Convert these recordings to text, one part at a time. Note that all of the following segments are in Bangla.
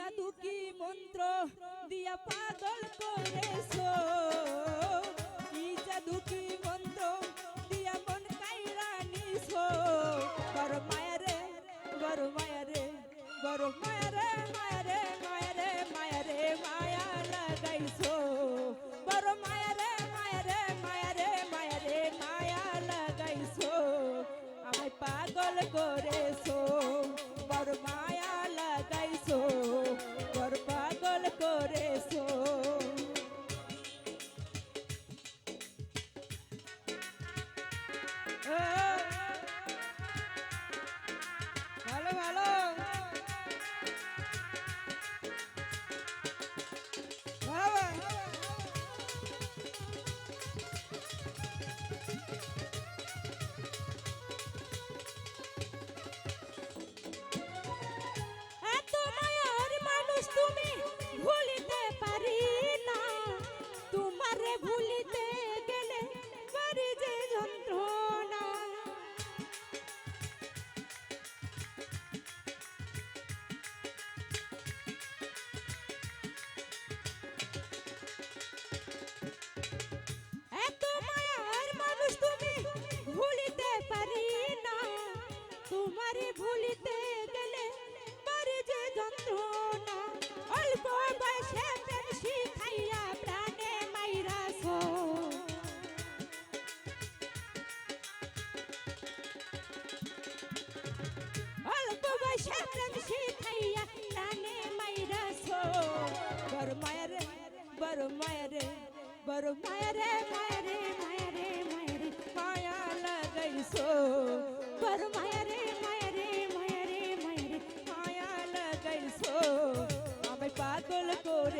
জাদু কি মন্ত্র দিয়া পাগল করেছ? কি জাদু কি মন্ত্র দিয়া মন কাইরা নিছ? বড় মায়া রে বড় মায়া রে বড় মায়া Ah!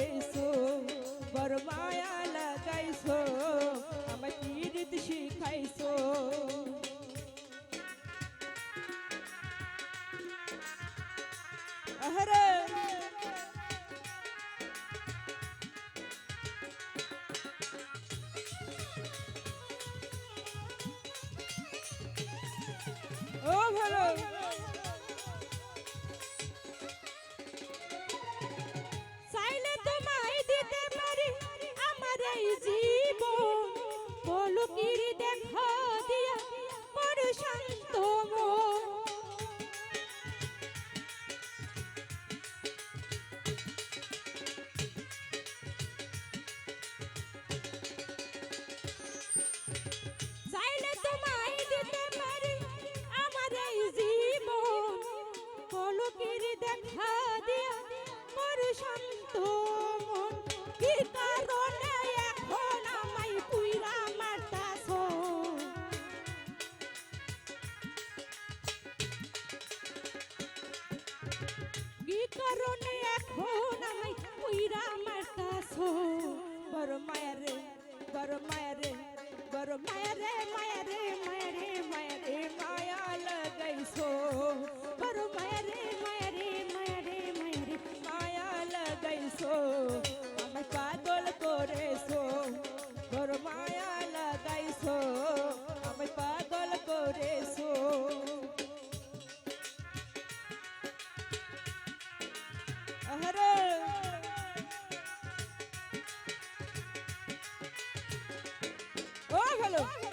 করেছ বড় মায়া লাগাইছো আমার কি রীতি শিখাইছো। আহরে। ও ভালো। কি কারণে এখন আমায় উইরা মারতাছো? বড় মায়া রে, বড় মায়া রে, বড় মায়া রে মায়া রে মায়া রে মায়া রে, মায়া লাগাইছো। বড় মায়া রে Chao.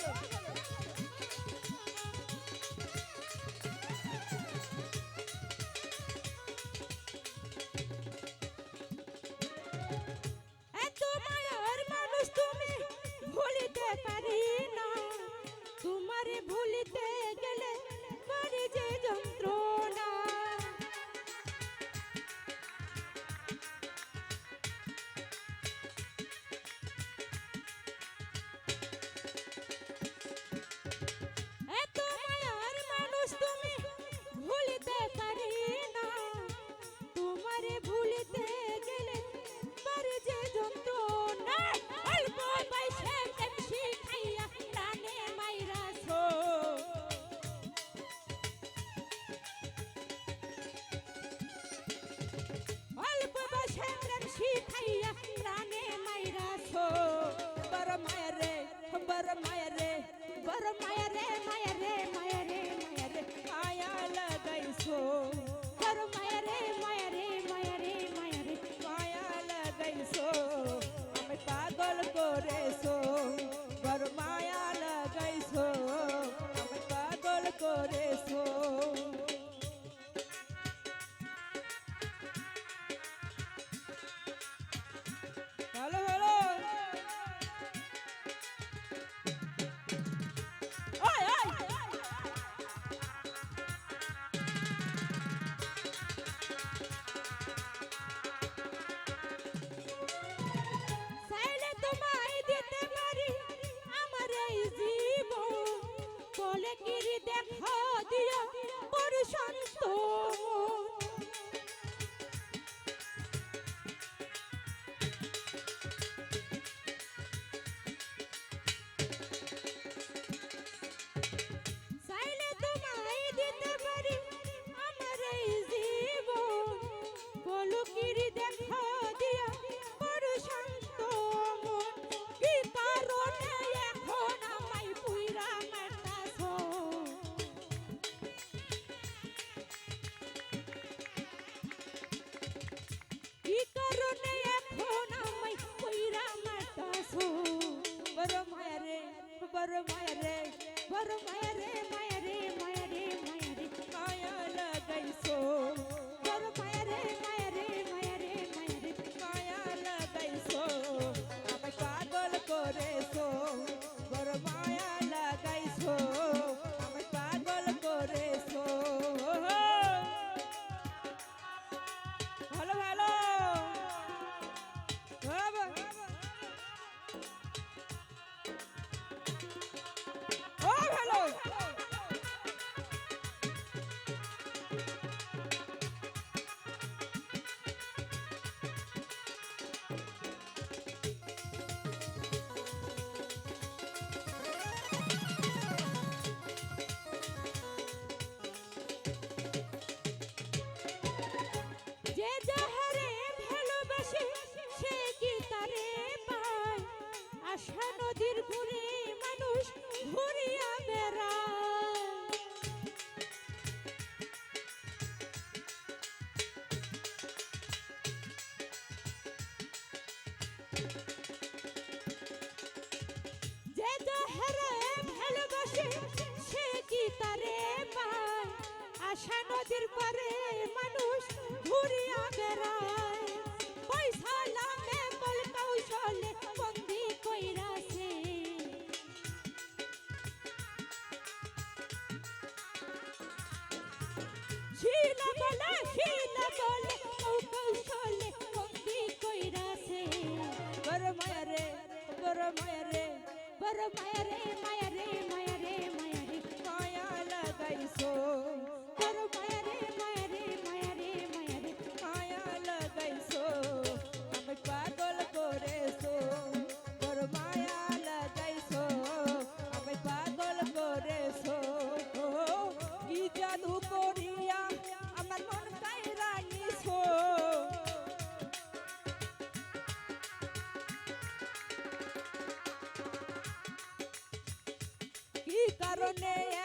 আশা নদীর ঘুরে মানুষ ঘুরিয়া বেড়ায়। যে ভালোবাসে, সে কি আশা নদীর পরে মানুষ ঘুরিয়া বেড়ায়। বড় মায়া রে বড় মায়া রে varone